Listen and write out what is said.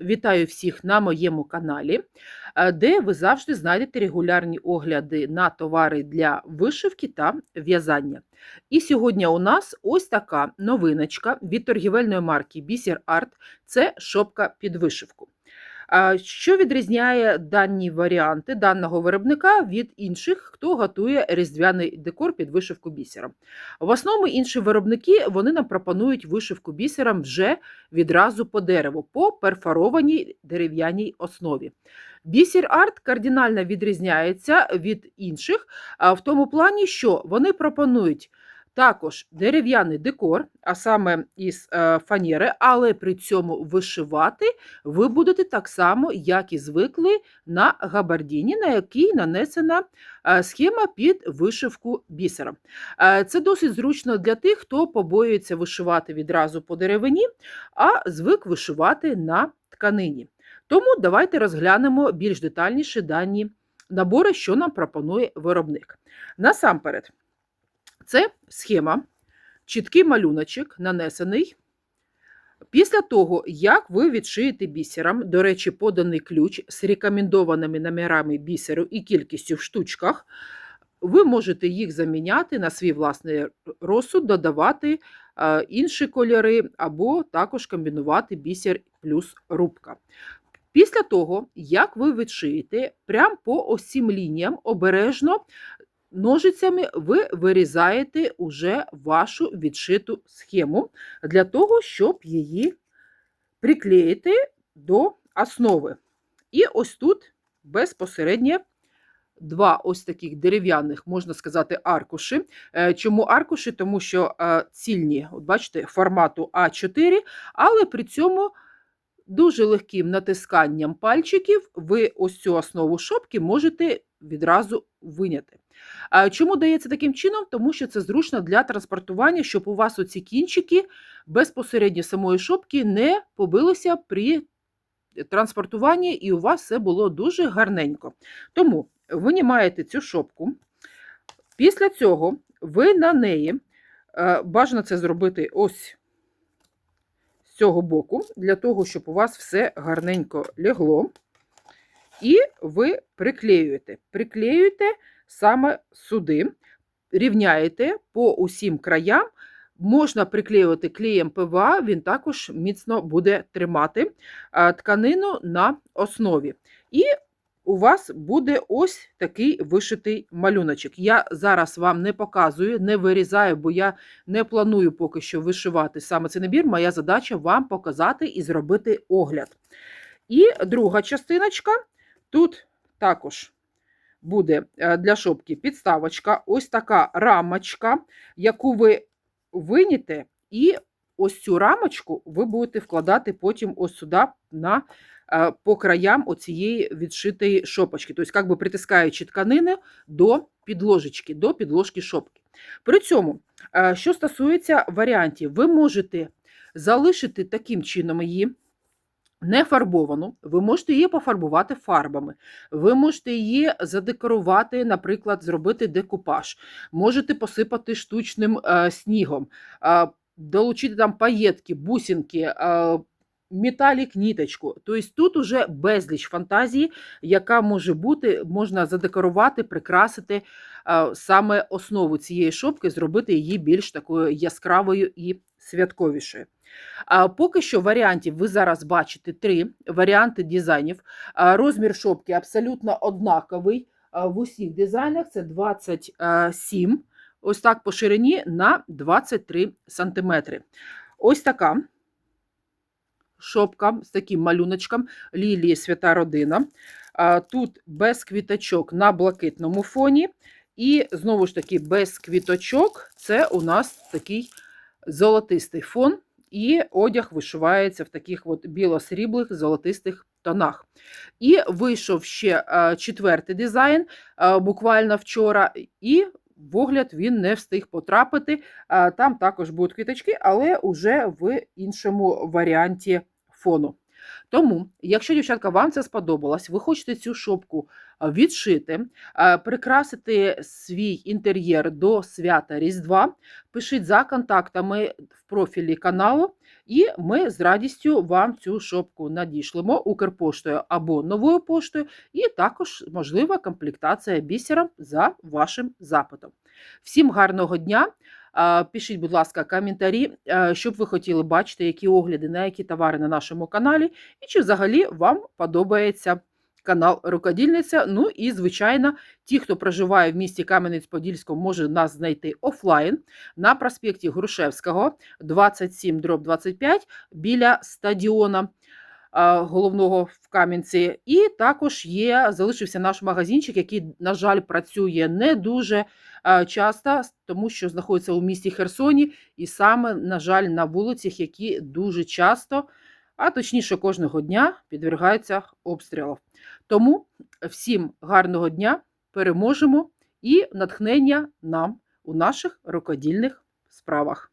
Вітаю всіх на моєму каналі, е, де ви завжди знайдете регулярні огляди на товари для вишивки та в'язання. І сьогодні у нас ось така новиночка від торгівельної марки Бісер Арт це шопка під вишивку. Що відрізняє дані варіанти даного виробника від інших, хто готує різдвяний декор під вишивку бісером? В основному інші виробники вони нам пропонують вишивку бісером вже відразу по дереву, по перфорованій дерев'яній основі. Бісер арт кардинально відрізняється від інших, в тому плані, що вони пропонують також дерев'яний декор, а саме із е, фанери, але при цьому вишивати ви будете так само, як і звикли на габардіні, на якій нанесена е, схема під вишивку бісером. Е, Це досить зручно для тих, хто побоюється вишивати відразу по деревині, а звик вишивати на тканині. Тому давайте розглянемо більш детальніше дані набори, що нам пропонує виробник. Насамперед, це схема, чіткий малюночок, нанесений. Після того, як ви відшиєте бісером, до речі, поданий ключ з рекомендованими номерами бісеру і кількістю в штучках, ви можете їх заміняти на свій власний розсуд, додавати інші кольори, або також комбінувати бісер плюс рубка. Після того, як ви відшиєте, прямо по ось цим лініям обережно ножицями ви вирізаєте уже вашу відшиту схему для того, щоб її приклеїти до основи. І ось тут безпосередньо два ось таких дерев'яних, можна сказати, аркуші. Е, Чому аркуші? Тому що е, цільні, от бачите, формату А4, але при цьому. Дуже легким натисканням пальчиків ви ось цю основу шопки можете відразу виняти. Чому дається таким чином? Тому що це зручно для транспортування, щоб у вас оці кінчики безпосередньо самої шопки не побилися при транспортуванні, і у вас все було дуже гарненько. Тому винімаєте цю шопку. Після цього ви на неї е, бажано це зробити ось з цього боку, для того, щоб у вас все гарненько лягло. І ви приклеюєте. Приклеюєте саме сюди, рівняєте по усім краям. Можна приклеювати клеєм ПВА, він також міцно буде тримати тканину на основі. І у вас буде ось такий вишитий малюночок. Я зараз вам не показую, не вирізаю, бо я не планую поки що вишивати саме цей набір. Моя задача вам показати і зробити огляд. І друга частиночка тут також буде е, для шопки підставочка, ось така рамочка, яку ви виніте, і ось цю рамочку ви будете вкладати потім ось сюди на, е, по краям оцієї відшитої шопочки, тобто, як би притискаючи тканини до підложечки, до підложки шопки. При цьому, е, що стосується варіантів, ви можете залишити таким чином її не фарбовану, ви можете її пофарбувати фарбами, ви можете її задекорувати, наприклад, зробити декупаж, можете посипати штучним е, снігом, е, долучити там паєтки, бусинки. Е, Металік ніточку. Тобто тут уже безліч фантазії, яка може бути, можна задекорувати, прикрасити саме основу цієї шопки, зробити її більш такою яскравою і святковішою. А Поки що варіантів ви зараз бачите три варіанти дизайнів. Розмір шопки абсолютно однаковий в усіх дизайнах це 27, ось так по ширині на 23 см. Ось така шопка з таким малюночком лілії свята родина. Тут без квіточок на блакитному фоні. І знову ж таки, без квіточок це у нас такий золотистий фон і одяг вишивається в таких от біло-сріблих золотистих тонах. І вийшов ще четвертий дизайн буквально вчора, і в огляд він не встиг потрапити. Там також будуть квіточки, але уже в іншому варіанті фону. Тому, якщо, дівчатка, вам це сподобалось, ви хочете цю шопку відшити, прикрасити свій інтер'єр до свята Різдва, пишіть за контактами в профілі каналу, і ми з радістю вам цю шопку надішлемо Укрпоштою або новою поштою, і також можлива комплектація бісером за вашим запитом. Всім гарного дня! Пишіть, будь ласка, коментарі, е, що б ви хотіли бачити, які огляди на які товари на нашому каналі, і чи взагалі вам подобається канал Рукодільниця. Ну і, звичайно, ті, хто проживає в місті Кам'янець-Подільському, може нас знайти офлайн на проспекті Грушевського, 27 дроб 25 біля стадіона головного в Кам'янці. І також є, залишився наш магазинчик, який, на жаль, працює не дуже часто, тому що знаходиться у місті Херсоні, і саме, на жаль, на вулицях, які дуже часто, а точніше кожного дня підвергаються обстрілам. Тому всім гарного дня, переможемо і натхнення нам у наших рукодільних справах.